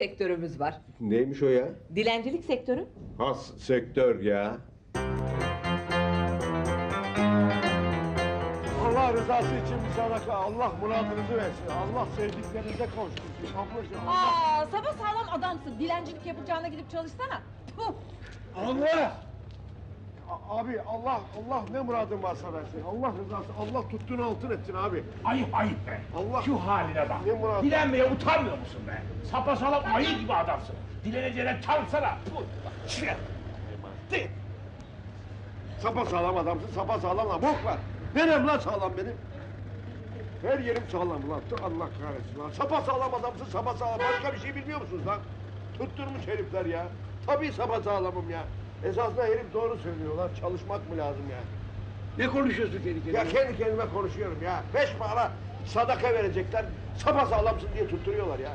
sektörümüz var. Neymiş o ya? Dilencilik sektörü. Has sektör ya. Allah rızası için bir sadaka. Allah muradınızı versin. Allah sevdiklerinize kavuştursun. Ablacığım. Aa, sabah sağlam adamsın. Dilencilik yapacağına gidip çalışsana. Puh. Allah! A- Abi Allah Allah ne muradın varsa versin. Allah rızası Allah tuttuğunu altın etsin abi. Ayıp ayıp be. Allah- Şu haline bak. Ne murat- Dilenmeye utanmıyor musun be? Sapasağlam ayı gibi adamsın. Dileneceğine. Şuraya. De. Sapa sağlam adamsın, sapa sağlam lan. Bok var. Nerem lan sağlam benim? Her yerim sağlam lan. Tüh, Allah kahretsin lan. Sapa sağlam adamsın, sapa sağlam. Başka bir şey bilmiyor musunuz lan? Tutturmuş herifler ya. Tabii sapa sağlamım ya. Esasında herif doğru söylüyor lan. Çalışmak mı lazım ya? Ne konuşuyorsun kendi kendine? Ya kendi kendime konuşuyorum ya. Beş para sadaka verecekler. Sapa sağlamsın diye tutturuyorlar ya.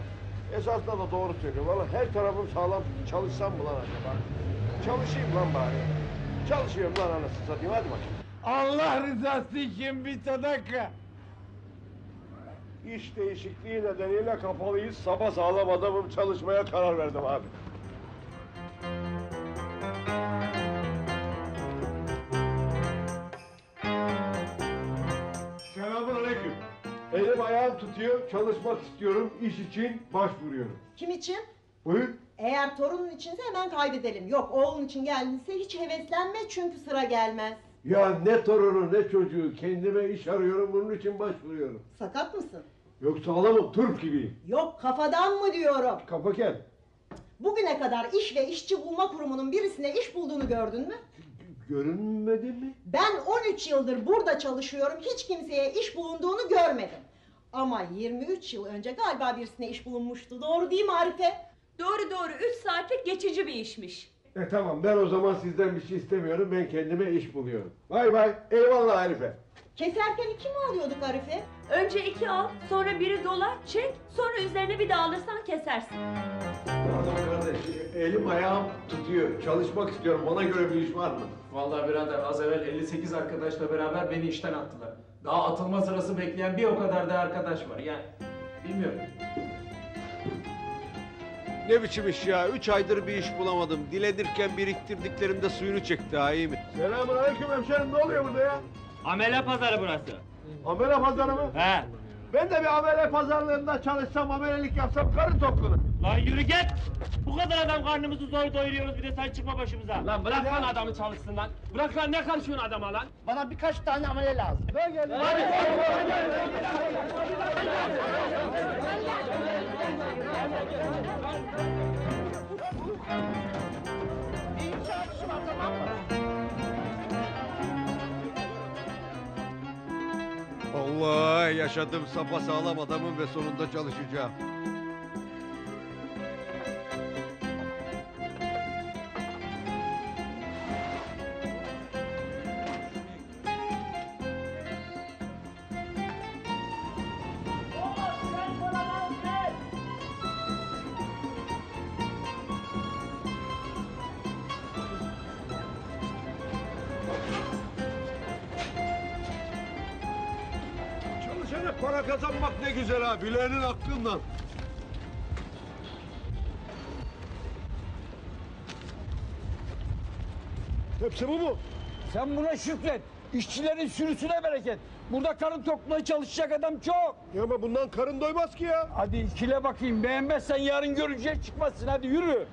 Esasında da doğru söylüyor. Valla her tarafım sağlam. Çalışsam mı lan acaba? Çalışayım lan bari. Çalışıyorum lan anasını satayım. Hadi bakayım. Allah rızası için bir sadaka. İş değişikliği nedeniyle kapalıyız. Sapa sağlam adamım çalışmaya karar verdim abi. Ayağım tutuyor, çalışmak istiyorum, iş için başvuruyorum. Kim için? Buyur. Eğer torunun içinse hemen kaydedelim. Yok oğlun için geldiyse hiç heveslenme çünkü sıra gelmez. Ya ne torunu ne çocuğu, kendime iş arıyorum, bunun için başvuruyorum. Sakat mısın? Yok sağlamım, turp gibiyim. Yok kafadan mı diyorum. Kafa kel. Bugüne kadar iş ve işçi bulma kurumunun birisine iş bulduğunu gördün mü? Görünmedi mi? Ben 13 yıldır burada çalışıyorum. Hiç kimseye iş bulunduğunu görmedim. Ama 23 yıl önce galiba birisine iş bulunmuştu. Doğru değil mi Arife? Doğru doğru 3 saatlik geçici bir işmiş. E tamam, ben o zaman sizden bir şey istemiyorum, ben kendime iş buluyorum. Bay bay, eyvallah Harife. Keserken iki mi alıyorduk Arife? Önce iki al, sonra biri dolar, çek, sonra üzerine bir daha alırsan kesersin. Pardon kardeş, elim ayağım tutuyor, çalışmak istiyorum, bana göre bir iş var mı? Vallahi birader az evvel 58 arkadaşla beraber beni işten attılar. Daha atılma sırası bekleyen bir o kadar da arkadaş var. Yani bilmiyorum. Ne biçim iş ya? Üç aydır bir iş bulamadım. Dilenirken biriktirdiklerim de suyunu çekti ha iyi mi? Selamun aleyküm hemşerim, ne oluyor burada ya? Amele pazarı burası. Amele pazarı mı? He. Ben de bir amele pazarlığında çalışsam, amelelik yapsam karın tokluğunu. Lan yürü git. Bu kadar adam karnımızı zor doyuruyoruz bir de sen çıkma başımıza. Lan bırak lan adamı çalışsın lan. Bırak lan ne karışıyorsun adama lan? Bana birkaç tane amele lazım. Ben geldim. Allah yaşadım sapa sağlam adamım ve sonunda çalışacağım. Para kazanmak ne güzel ha, bileğinin hakkından. Hepsi bu mu? Sen buna şükret. İşçilerin sürüsüne bereket. Burada karın tokluğuna çalışacak adam çok. Ya ama bundan karın doymaz ki ya. Hadi ikile bakayım. Beğenmezsen yarın görünce çıkmazsın. Hadi yürü.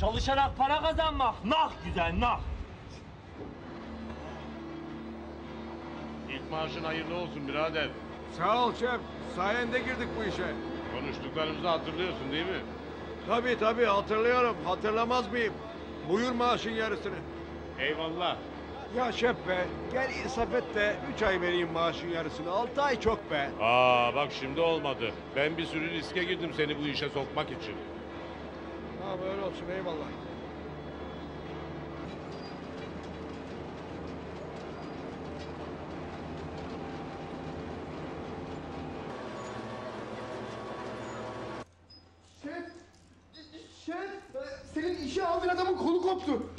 Çalışarak para kazanmak. Nah güzel nah. İlk maaşın hayırlı olsun birader. Sağ ol şef. Sayende girdik bu işe. Konuştuklarımızı hatırlıyorsun değil mi? Tabii tabii hatırlıyorum. Hatırlamaz mıyım? Buyur maaşın yarısını. Eyvallah. Ya şef be, gel insaf et de üç ay vereyim maaşın yarısını. Altı ay çok be. Aa bak şimdi olmadı. Ben bir sürü riske girdim seni bu işe sokmak için. Ha böyle olsun eyvallah. Şef, şef, senin işe aldığın adamın kolu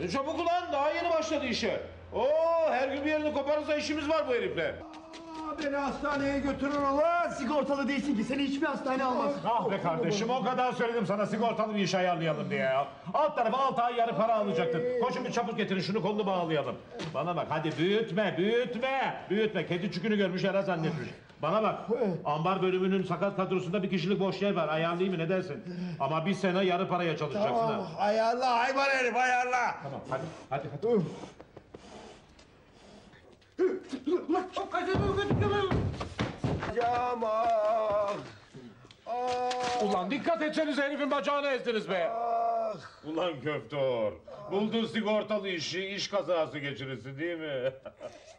Ne çabuk ulan daha yeni başladı işe. Oo her gün bir yerini koparırsa işimiz var bu herifle. Aa, Beni hastaneye götürün ulan. Sigortalı değilsin ki seni hiçbir hastane almaz. Ah be kardeşim o kadar söyledim sana sigortalı bir iş ayarlayalım diye ya. Alt tarafa altı ay yarı para alacaktın. Koşun bir çabuk getirin şunu kolunu bağlayalım. Bana bak hadi büyütme büyütme. Büyütme kedi çükünü görmüş yara zannetmiş. Bana bak ambar bölümünün sakat kadrosunda bir kişilik boş yer var ayarlayayım mı ne dersin? Ama bir sene yarı paraya çalışacaksın ha. Ayarla hayvan herif ayarla. Tamam hadi hadi hadi. Bacağım ah. Ah. Ulan dikkat etseniz herifin bacağını ezdiniz be. Ah. Ulan köftor. Buldun sigortalı işi iş kazası geçirirsin değil mi?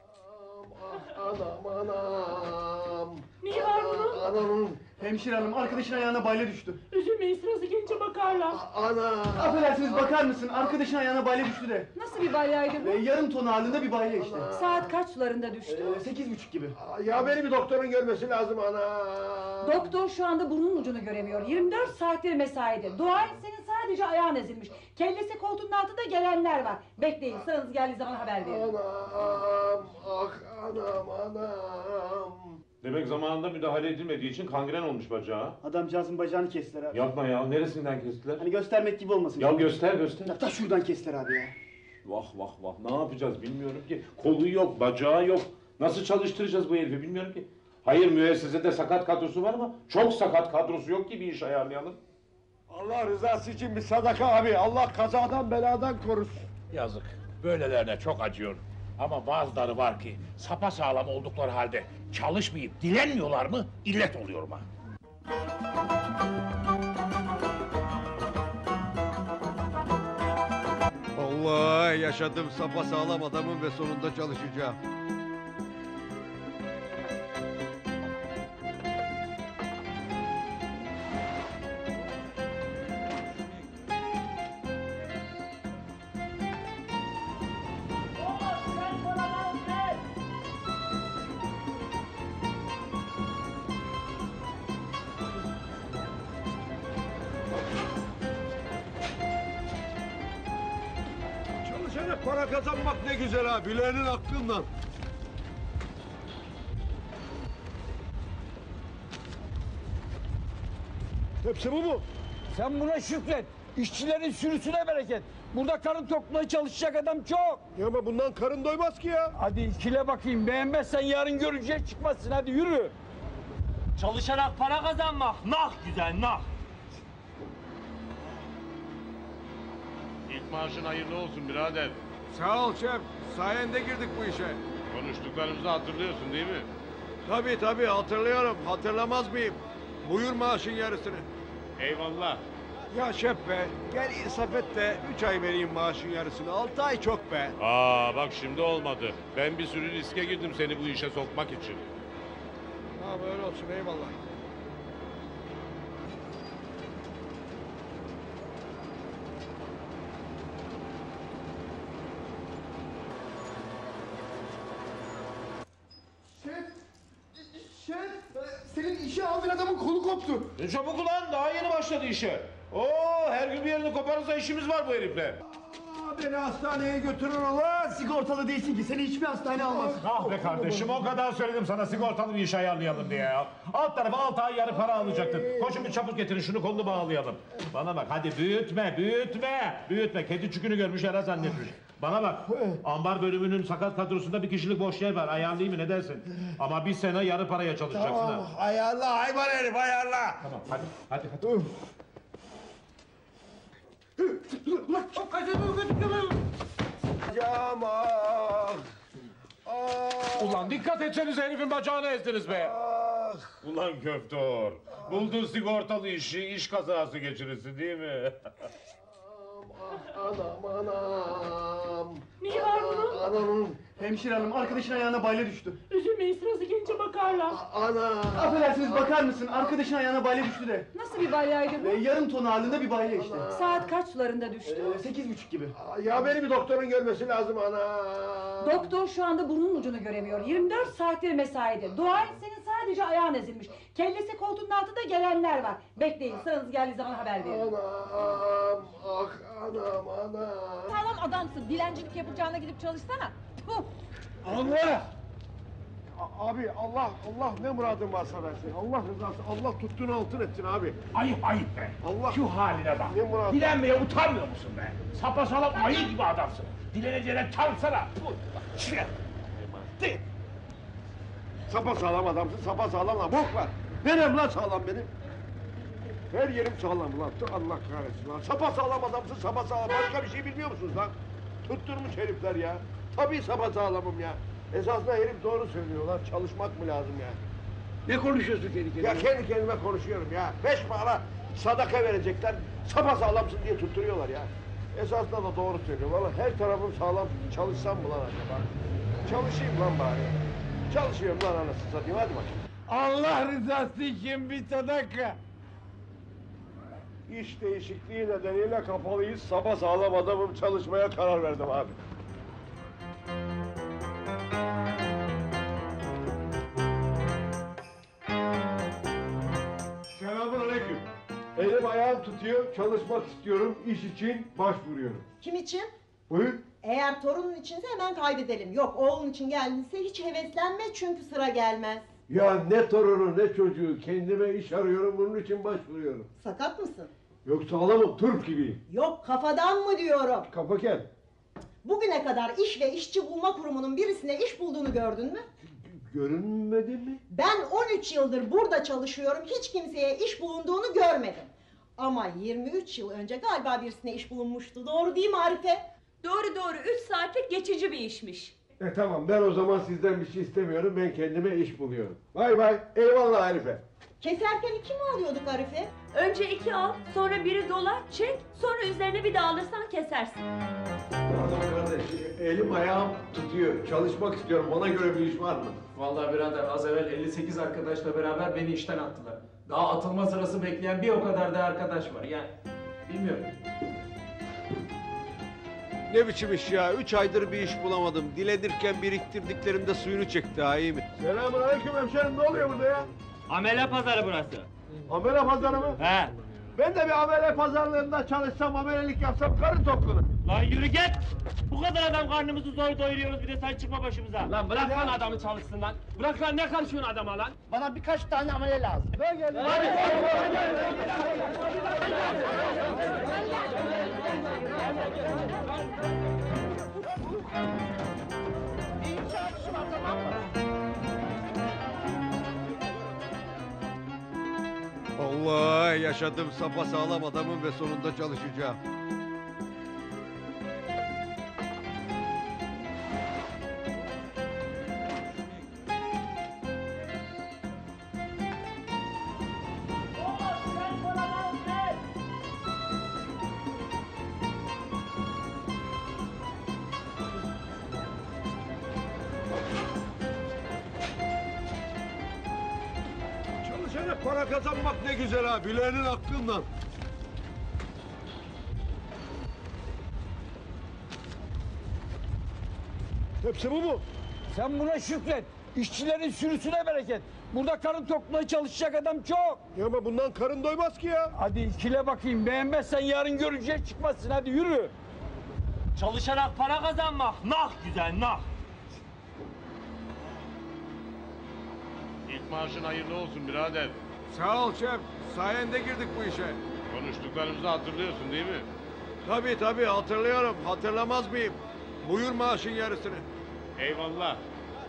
Anam anam. Niye var bunun? Anam. Hemşire hanım arkadaşın ayağına bayla düştü. Üzülmeyin sırası gelince bakarlar. Anam. Affedersiniz bakar mısın? Arkadaşın ayağına bayla düştü de. Nasıl bir balyaydı Ee, yarım ton ağırlığında bir bayla işte. Saat kaç sularında düştü? Ee, sekiz buçuk gibi. Ya beni bir doktorun görmesi lazım ana. Doktor şu anda burnun ucunu göremiyor. 24 saattir mesaide. Dua et senin sadece ayağın ezilmiş. Kellesi koltuğunun altında gelenler var. Bekleyin sıranız geldiği zaman haber verin. Anam. Ah anam anam. Demek zamanında müdahale edilmediği için kangren olmuş bacağı. Adamcağızın bacağını kestiler abi. Yapma ya neresinden kestiler? Hani göstermek gibi olmasın. Ya göster göster. Ya ta şuradan kestiler abi ya. Vah vah vah ne yapacağız bilmiyorum ki. Kolu yok, bacağı yok. Nasıl çalıştıracağız bu herifi bilmiyorum ki. Hayır müessesede sakat kadrosu var ama çok sakat kadrosu yok ki bir iş ayarlayalım. Allah rızası için bir sadaka abi. Allah kazadan beladan korusun. Yazık. Böylelerine çok acıyorum. Ama bazıları var ki sapa sağlam oldukları halde çalışmayıp dilenmiyorlar mı illet oluyorum ha. Allah yaşadım sapa sağlam adamım ve sonunda çalışacağım. Para kazanmak ne güzel ha. Bileğinin hakkından. Hepsi bu mu? Sen buna şükret. İşçilerin sürüsüne bereket. Burada karın tokluğuna çalışacak adam çok. Ya ama bundan karın doymaz ki ya. Hadi ikile bakayım. Beğenmezsen yarın görünce çıkmazsın. Hadi yürü. Çalışarak para kazanmak. Nah güzel nah. İlk maaşın hayırlı olsun birader. Sağ ol şef. Sayende girdik bu işe. Konuştuklarımızı hatırlıyorsun değil mi? Tabii tabii hatırlıyorum. Hatırlamaz mıyım? Buyur maaşın yarısını. Eyvallah. Ya şef be gel insaf et de 3 ay vereyim maaşın yarısını. 6 ay çok be. Aa bak şimdi olmadı. Ben bir sürü riske girdim seni bu işe sokmak için. Ha böyle olsun eyvallah. Şef, senin işe aldığın adamın kolu koptu. Ne çabuk ulan daha yeni başladı işe. Oo her gün bir yerini koparırsa işimiz var bu herifle. Aa, beni hastaneye götürün ulan. Sigortalı değilsin ki seni hiçbir hastane almaz. Ah be kardeşim o kadar söyledim sana sigortalı bir iş ayarlayalım diye ya. Alt tarafa altı ay yarı para alacaktın. Koşun bir çabuk getirin şunu kolunu bağlayalım. Bana bak hadi büyütme büyütme. Büyütme kedi çükünü görmüş yara zannetmiş. Bana bak ambar bölümünün sakat kadrosunda bir kişilik boş yer var ayarlayayım mı ne dersin? Ama bir sene yarı paraya çalışacaksın ha. Tamam, ayarla hayvan herif ayarla. Tamam hadi hadi hadi. Bacağım ah. Ulan dikkat etseniz herifin bacağını ezdiniz be. Ah. Ulan köftor. Buldun sigortalı işi iş kazası geçirirsin değil mi? Anam anam. Niye var bunun? Anam. Hemşire hanım arkadaşın ayağına bayla düştü. Üzülmeyin sırası gelince bakarlar. Anam. Affedersiniz bakar mısın? Arkadaşın ayağına bayla düştü de. Nasıl bir balyaydı Ee, yarım ton ağırlığında bir bayla işte. Saat kaç sularında düştü? Ee, sekiz buçuk gibi. Ya beni bir doktorun görmesi lazım ana. Doktor şu anda burnun ucunu göremiyor. 24 saattir mesaide. Dua et senin sadece ayağın ezilmiş. Kellesi koltuğunun altında gelenler var. Bekleyin sıranız geldiği zaman haber verin. Anam. Ah anam anam. Sağlam adamsın. Dilencilik yapacağına gidip çalışsana. Puh. Allah! A- abi Allah Allah ne muradın varsa versin. Allah rızası Allah tuttuğunu altın etsin abi. Ayıp ayıp be. Allah- Şu haline bak. Ne murat- Dilenmeye utanmıyor musun be? Sapasağlam ayı gibi adamsın. Dileneceğine çalsana. Sapa sağlam adamsın sapa sağlam lan bok var. Nerem lan sağlam benim? Her yerim sağlam lan. Allah kahretsin lan. Sapa sağlam adamsın sapa sağlam. Başka bir şey bilmiyor musunuz lan? Tutturmuş herifler ya. Tabii sapa sağlamım ya. Esasında herif doğru söylüyor lan. Çalışmak mı lazım ya? Ne konuşuyorsun kendi kendine? Ya kendi kendime konuşuyorum ya. Beş para sadaka verecekler. Sapa sağlamsın diye tutturuyorlar ya. Esasında da doğru söylüyor. Valla her tarafım sağlam. Çalışsam mı lan acaba? Çalışayım lan bari. Çalışıyorum lan anasını satayım. Hadi bakayım. Allah rızası için bir sadaka. İş değişikliği nedeniyle kapalıyız. Sabah sağlam adamım çalışmaya karar verdim abi. Selamun aleyküm. Elim ayağım tutuyor, çalışmak istiyorum, iş için başvuruyorum. Kim için? Buyur. Eğer torunun içinse hemen kaydedelim. Yok oğlun için geldiyse hiç heveslenme çünkü sıra gelmez. Ya ne torunu ne çocuğu, kendime iş arıyorum, bunun için başvuruyorum. Sakat mısın? Yok sağlamım, turp gibiyim. Yok kafadan mı diyorum. Kafa kel. Bugüne kadar iş ve işçi bulma kurumunun birisine iş bulduğunu gördün mü? Görünmedi mi? Ben 13 yıldır burada çalışıyorum. Hiç kimseye iş bulunduğunu görmedim. Ama 23 yıl önce galiba birisine iş bulunmuştu. Doğru değil mi Arife? Doğru doğru 3 saatlik geçici bir işmiş. E tamam, ben o zaman sizden bir şey istemiyorum, ben kendime iş buluyorum. Bay bay, eyvallah Harife. Keserken iki mi alıyorduk Arife? Önce iki al, sonra biri dolar, çek, sonra üzerine bir de alırsan kesersin. Pardon kardeş, elim ayağım tutuyor. Çalışmak istiyorum. Bana göre bir iş var mı? Vallahi birader az evvel 58 arkadaşla beraber beni işten attılar. Daha atılma sırası bekleyen bir o kadar da arkadaş var. Yani bilmiyorum. Ne biçim iş ya? Üç aydır bir iş bulamadım. Diledirken biriktirdiklerimde suyunu çekti ha iyi mi? Selamun aleyküm hemşerim. Ne oluyor burada ya? Amele pazarı burası. Amele pazarı mı? He. Ben de bir amele pazarlığında çalışsam, amelelik yapsam karın tokluğunu. Lan yürü git. Bu kadar adam karnımızı zor doyuruyoruz bir de sen çıkma başımıza. Lan bırak lan adamı çalışsın lan. Bırak lan ne karışıyorsun adama lan? Bana birkaç tane amele lazım. Ben geldim. Allah yaşadım sapa sağlam adamım ve sonunda çalışacağım. Para kazanmak ne güzel ha. Bileğinin hakkından. Hepsi bu mu? Sen buna şükret. İşçilerin sürüsüne bereket. Burada karın tokluğuna çalışacak adam çok. Ya ama bundan karın doymaz ki ya. Hadi ikile bakayım. Beğenmezsen yarın görünce çıkmazsın. Hadi yürü. Çalışarak para kazanmak. Nah güzel nah. İlk maaşın hayırlı olsun birader. Sağ ol şef. Sayende girdik bu işe. Konuştuklarımızı hatırlıyorsun değil mi? Tabii tabii hatırlıyorum. Hatırlamaz mıyım? Buyur maaşın yarısını. Eyvallah.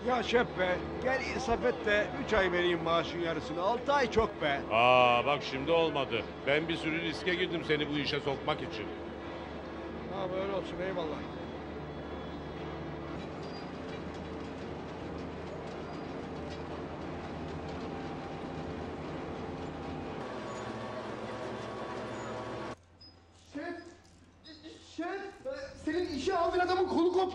Ya şef be, gel insaf et de üç ay vereyim maaşın yarısını. Altı ay çok be. Aa bak şimdi olmadı. Ben bir sürü riske girdim seni bu işe sokmak için. Ha böyle olsun eyvallah. Şef, şef, senin işe aldığın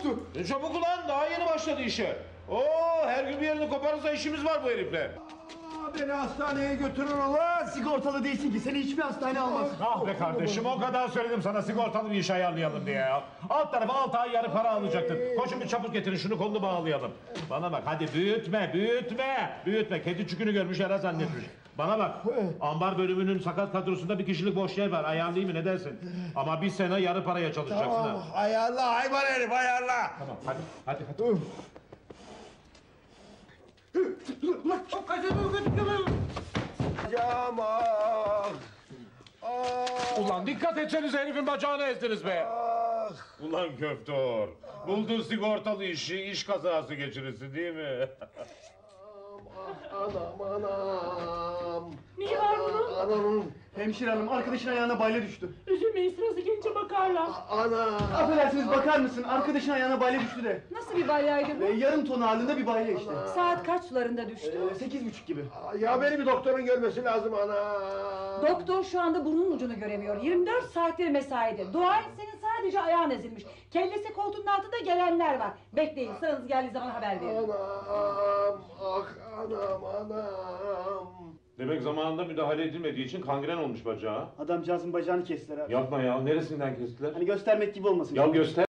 koptu. Ne çabuk ulan daha yeni başladı işe. Oo her gün bir yerini koparırsa işimiz var bu herifle. Aa, beni hastaneye götürün ulan. Sigortalı değilsin ki seni hiçbir hastane almaz. Ah be kardeşim o kadar söyledim sana sigortalı bir iş ayarlayalım diye ya. Alt tarafa altı ay yarı para alacaktın. Koşun bir çabuk getirin şunu kolunu bağlayalım. Bana bak hadi büyütme büyütme. Büyütme kedi çükünü görmüş yara zannetmiş. Bana bak ambar bölümünün sakat kadrosunda bir kişilik boş yer var ayarlayayım mı ne dersin? Ama bir sene yarı paraya çalışacaksın ha. Ayarla hayvan herif ayarla. Tamam hadi hadi hadi. Bacağım ah. Ah. Ulan dikkat etseniz herifin bacağını ezdiniz be. Ah. Ulan köftor. Buldun sigortalı işi, iş kazası geçirirsin değil mi? Anam anam. Neyi var bunun? Anam. Hemşire hanım arkadaşın ayağına balya düştü. Üzülmeyin sırası gelince bakarlar. Anam. Affedersiniz bakar mısın? Arkadaşın ayağına balya düştü de. Nasıl bir balyaydı Ee, bu? yarım ton ağırlığında bir balya işte. Saat kaç sularında düştü? Ee, sekiz buçuk gibi. Ya beni bir doktorun görmesi lazım anam. Doktor şu anda burnun ucunu göremiyor. 24 saattir mesaide. Dua et senin sadece ayağın ezilmiş. Kellesi koltuğun altında gelenler var. Bekleyin sıranız geldiği zaman haber verin. Anam. Ah anam anam. Demek zamanında müdahale edilmediği için kangren olmuş bacağı. Adamcağızın bacağını kestiler abi. Yapma ya, neresinden kestiler? Hani göstermek gibi olmasın. Ya göster.